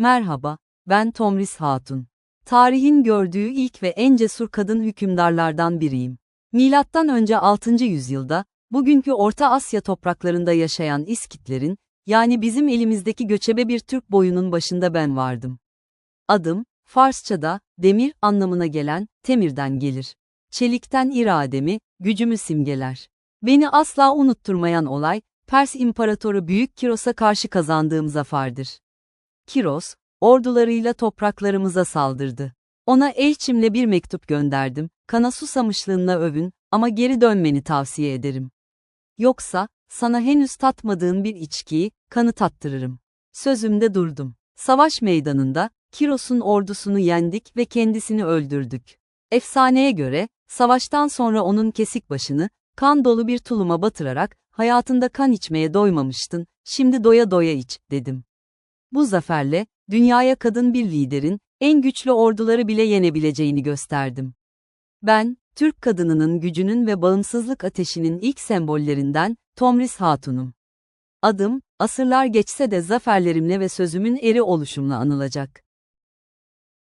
Merhaba, ben Tomris Hatun. Tarihin gördüğü ilk ve en cesur kadın hükümdarlardan biriyim. Milattan önce 6. yüzyılda, bugünkü Orta Asya topraklarında yaşayan İskitlerin, yani bizim elimizdeki göçebe bir Türk boyunun başında ben vardım. Adım, Farsçada, demir anlamına gelen, temirden gelir. Çelikten irademi, gücümü simgeler. Beni asla unutturmayan olay, Pers İmparatoru Büyük Kiros'a karşı kazandığım zaferdir. Kiros, ordularıyla topraklarımıza saldırdı. Ona elçimle bir mektup gönderdim, kana susamışlığınla övün ama geri dönmeni tavsiye ederim. Yoksa, sana henüz tatmadığın bir içkiyi, kanı tattırırım. Sözümde durdum. Savaş meydanında, Kiros'un ordusunu yendik ve kendisini öldürdük. Efsaneye göre, savaştan sonra onun kesik başını, kan dolu bir tuluma batırarak, hayatında kan içmeye doymamıştın, şimdi doya doya iç, dedim. Bu zaferle, dünyaya kadın bir liderin, en güçlü orduları bile yenebileceğini gösterdim. Ben, Türk kadınının gücünün ve bağımsızlık ateşinin ilk sembollerinden, Tomris Hatun'um. Adım, asırlar geçse de zaferlerimle ve sözümün eri oluşumla anılacak.